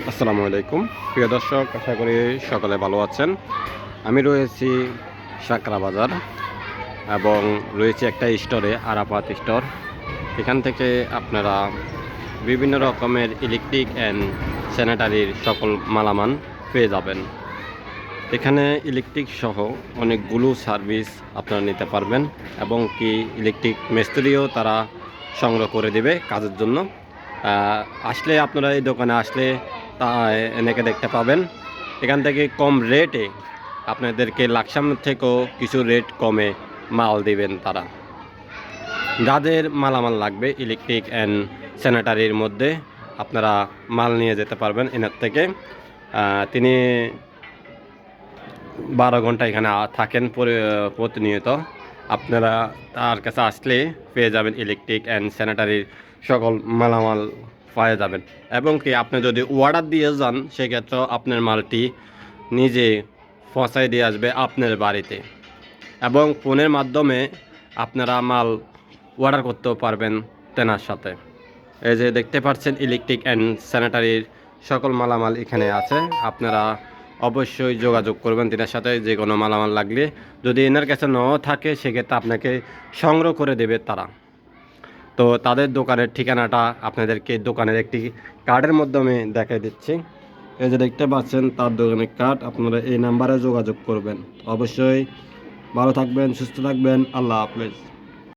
আসসালামু আলাইকুম। প্রিয় দর্শক, আশা করি সকলে ভালো আছেন। আমি রয়েছি সাকরা বাজার এবং রয়েছে একটা স্টোরে আরাপাত স্টোর। এখান থেকে আপনারা বিভিন্ন রকমের ইলেকট্রিক অ্যান্ড স্যানিটারির সকল মালামাল পেয়ে যাবেন। এখানে ইলেকট্রিক সহ অনেকগুলো সার্ভিস আপনারা নিতে পারবেন এবং কি ইলেকট্রিক মিস্ত্রিও তারা সংগ্রহ করে দেবে কাজের জন্য। আসলে আপনারা এই দোকানে আসলে এনেকে দেখতে পাবেন। এখান থেকে কম রেটে আপনাদেরকে লাকসাম থেকেও কিছু রেট কমে মাল দিবেন তারা। যাদের মালামাল লাগবে ইলেকট্রিক অ্যান্ড স্যানিটারির মধ্যে আপনারা মাল নিয়ে যেতে পারবেন এনার থেকে। তিনি বারো ঘণ্টা এখানে থাকেন প্রতিনিয়ত। আপনারা তার কাছে আসলে পেয়ে যাবেন ইলেকট্রিক অ্যান্ড স্যানিটারির সকল মালামাল। পাওয়া যাবেন এবং কি আপনি যদি অর্ডার দিয়ে যান সেক্ষেত্রেও আপনার মালটি নিজে পৌঁছায় দিয়ে আসবে আপনার বাড়িতে। এবং ফোনের মাধ্যমে আপনারা মাল অর্ডার করতেও পারবেন তেনার সাথে। এই যে দেখতে পাচ্ছেন ইলেকট্রিক অ্যান্ড স্যানিটারির সকল মালামাল এখানে আছে। আপনারা অবশ্যই যোগাযোগ করবেন তিনার সাথে যে কোনো মালামাল লাগলে। যদি এনার কাছে নাও থাকে, সেক্ষেত্রে আপনাকে সংগ্রহ করে দেবে তারা। তো তাদের দোকানের ঠিকানাটা আপনাদেরকে দোকানের একটি কার্ডের মাধ্যমে দেখাই দিচ্ছি। এই যে দেখতে পাচ্ছেন, তার দোকানের কার্ড, আপনারা এই নাম্বারে যোগাযোগ করবেন। অবশ্যই ভালো থাকবেন, সুস্থ থাকবেন। আল্লাহ হাফেজ।